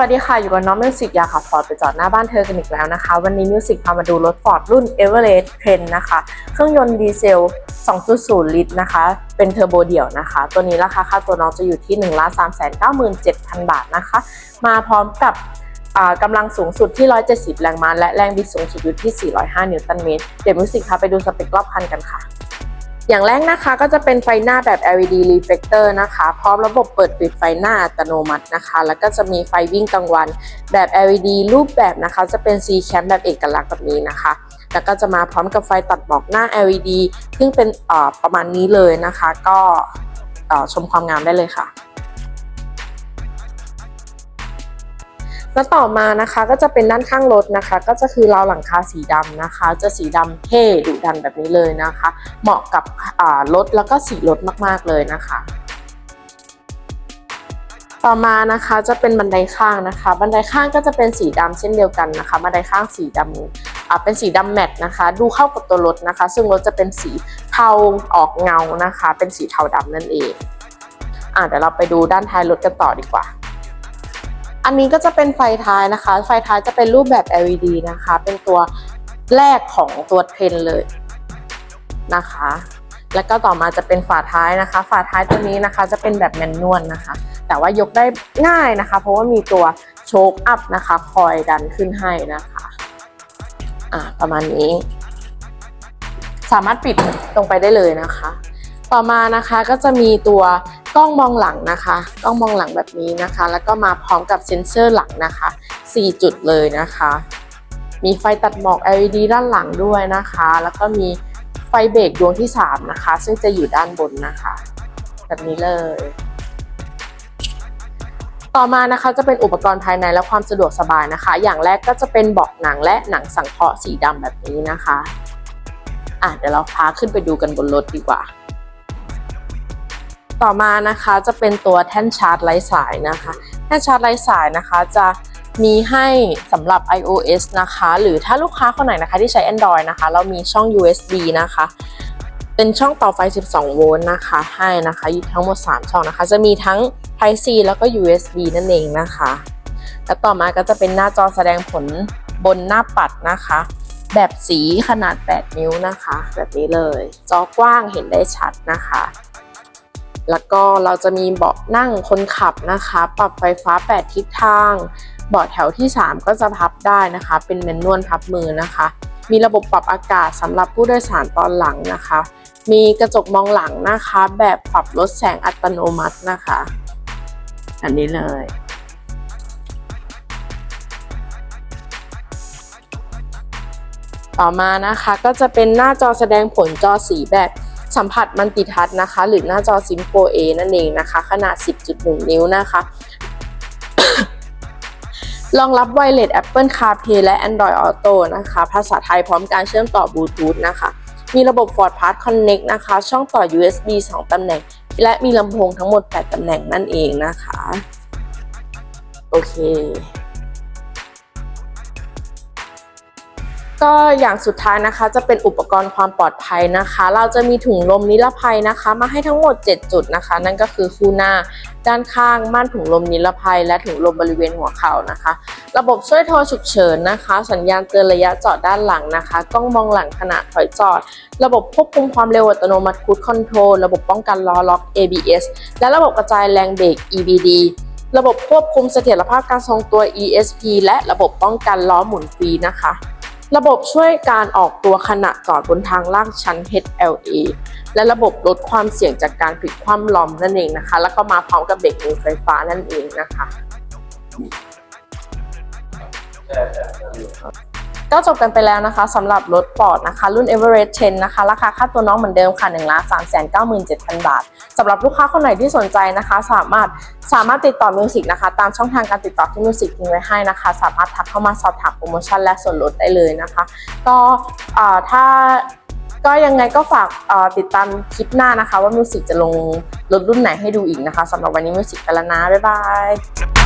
สวัสดีค่ะ อยู่กับน้องมิวสิกยาขับฟอร์ดไปจอดหน้าบ้านเธอกันอีกแล้วนะคะ วันนี้มิวสิกพามาดูรถฟอร์ดรุ่น Everest Trend นะคะ เครื่องยนต์ดีเซล 2.0 ลิตรนะคะ เป็นเทอร์โบเดี่ยวนะคะ ตัวนี้ราคาค่าตัวน้องจะอยู่ที่ 1 3 9 7 0 0 0 บาทนะคะ มาพร้อมกับกำลังสูงสุดที่ 170 แรงม้าและแรงบิดสูงสุดอยู่ที่ 405 นิวตันเมตร เดี๋ยวมิวสิกพาไปดูสเปครอบคันกันค่ะ อย่างแรกนะคะก็จะเป็นไฟหน้าแบบ LED reflector นะคะ พร้อมระบบเปิดปิดไฟหน้าอัตโนมัตินะคะ แล้วก็จะมีไฟวิ่งกลางวันแบบ LED รูปแบบนะคะ จะเป็น C cam แบบเอกลักษณ์แบบนี้นะคะ แล้วก็จะมาพร้อมกับไฟตัดหมอกหน้า LED ซึ่งเป็นประมาณนี้เลยนะคะ ก็ชมความงามได้เลยค่ะ แล้วต่อมานะคะก็จะเป็นด้านข้างรถนะคะ ก็จะคือราวหลังคาสีดำนะคะ จะสีดำเท่ดุดันแบบนี้เลยนะคะ เหมาะกับรถแล้วก็สีรถมากๆเลยนะคะต่อมานะคะจะเป็นบันไดข้างนะคะ บันไดข้างก็จะเป็นสีดำเช่นเดียวกันนะคะ บันไดข้างสีดำอ่าเป็นสีดำแมตต์นะคะ ดูเข้ากับตัวรถนะคะ ซึ่งรถจะเป็นสีเทาออกเงานะคะ เป็นสีเทาดำนั่นเองอ่าเดี๋ยวเราไปดูด้านท้ายรถกันต่อดีกว่า อันนี้ก็จะเป็นไฟท้ายนะคะ ไฟท้ายจะเป็นรูปแบบ LED นะคะ เป็นตัวแรกของตัวเทรนเลยนะคะ แล้วก็ต่อมาจะเป็นฝาท้ายนะคะ ฝาท้ายตัวนี้นะคะจะเป็นแบบแมนนวลนะคะ แต่ว่ายกได้ง่ายนะคะ เพราะว่ามีตัวโชคอัพนะคะ คอยดันขึ้นให้นะคะ อ่าประมาณนี้ สามารถปิดลงไปได้เลยนะคะ ต่อมานะคะก็จะมีตัว ล้องมองหลังนะคะกล้องมองหลังแบบนี้นะคะ แล้วก็มาพร้อมกับเซ็นเซอร์หลังนะคะ 4 จุดเลยนะคะ มีไฟตัดหมอก LED ด้านหลังด้วยนะคะ แล้วก็มีไฟเบรกดวงที่ 3 นะคะ ซึ่งจะอยู่ด้านบนนะคะ แบบนี้เลย ต่อมานะคะจะเป็นอุปกรณ์ภายในและความสะดวกสบายนะคะ อย่างแรกก็จะเป็นเบาะหนังและหนังสังเคราะห์สีดำแบบนี้นะคะอะเดี๋ยวเราพาขึ้นไปดูกันบนรถดีกว่า ต่อมานะคะจะเป็นตัวแท่นชาร์จไร้สายนะคะ แท่นชาร์จไร้สายนะคะจะมีให้สำหรับ iOS นะคะ หรือถ้าลูกค้าคนไหนนะคะที่ใช้ Android นะคะ เรามีช่อง USB นะคะ เป็นช่องต่อไฟ 12 โวลต์นะคะ ให้นะคะทั้งหมด 3 ช่องนะคะ จะมีทั้ง Type C แล้วก็ USB นั่นเองนะคะ แล้วต่อมาก็จะเป็นหน้าจอแสดงผลบนหน้าปัดนะคะ แบบสีขนาด 8 นิ้วนะคะ แบบนี้เลย จอกว้างเห็นได้ชัดนะคะ แล้วก็เราจะมีเบาะนั่งคนขับนะคะ ปรับไฟฟ้า 8 ทิศทาง เบาะแถวที่ 3 ก็จะพับได้นะคะ เป็นแมนนวลพับมือนะคะ มีระบบปรับอากาศสำหรับผู้โดยสารตอนหลังนะคะ มีกระจกมองหลังนะคะ แบบปรับลดแสงอัตโนมัตินะคะ อันนี้เลยต่อมานะคะก็จะเป็นหน้าจอแสดงผลจอสีแบบ สัมผัสมันติทัศนะคะ หรือหน้าจอ Simpo A นั่นเองนะคะ ขนาด 10.1 นิ้วนะคะรองรับไวเลส Apple CarPlay และ Android Auto นะคะ ภาษาไทยพร้อมการเชื่อมต่อบลูทูธนะคะ มีระบบ Ford Pass Connect นะคะ ช่องต่อ USB 2 ตำแหน่ง และมีลำโพงทั้งหมด 8 ตำแหน่งนั่นเองนะคะ โอเค ก็อย่างสุดท้ายนะคะจะเป็นอุปกรณ์ความปลอดภัยนะคะ เราจะมีถุงลมนิรภัยนะคะ มาให้ทั้งหมด 7 จุดนะคะ นั่นก็คือคู่หน้า ด้านข้างม่านถุงลมนิรภัย และถุงลมบริเวณหัวเข่านะคะ ระบบช่วยโทรฉุกเฉินนะคะ สัญญาณเตือนระยะจอดด้านหลังนะคะกล้องมองหลังขณะถอยจอด ระบบควบคุมความเร็วอัตโนมัติคูดคอนโทรลระบบป้องกันล้อล็อก ABS และระบบกระจายแรงเบรก EBD ระบบควบคุมเสถียรภาพการทรงตัว ESP และระบบป้องกันล้อหมุนฟรีนะคะ ระบบช่วยการออกตัวขณะจอดบนทางลากชั้น HLA และระบบลดความเสี่ยงจากการผิดคว่ำล้อมนั่นเองนะคะ แล้วก็มาพร้อมกับเบรกมือไฟฟ้านั่นเองนะคะ ก็จบกันไปแล้วนะคะสำหรับรถฟอร์ดนะคะ รุ่น Everest 10 นะคะ ราคาค่าตัวน้องเหมือนเดิมค่ะ1ล้าน3 9 7 0 0 บาทสำหรับลูกค้าคนไหนที่สนใจนะคะ สามารถสามารถติดต่อมิวสิกนะคะ ตามช่องทางการติดต่อที่มิวสิกทิ้งไว้ให้นะคะ สามารถทักเข้ามาสอบถามโปรโมชั่นและส่วนลดได้เลยนะคะ ก็เอ่อถ้าก็ยังไงก็ฝากติดตามคลิปหน้านะคะ ว่ามิวสิกจะลงรถรุ่นไหนให้ดูอีกนะคะสำหรับวันนี้มิวสิกไปแล้วนะบ๊ายบาย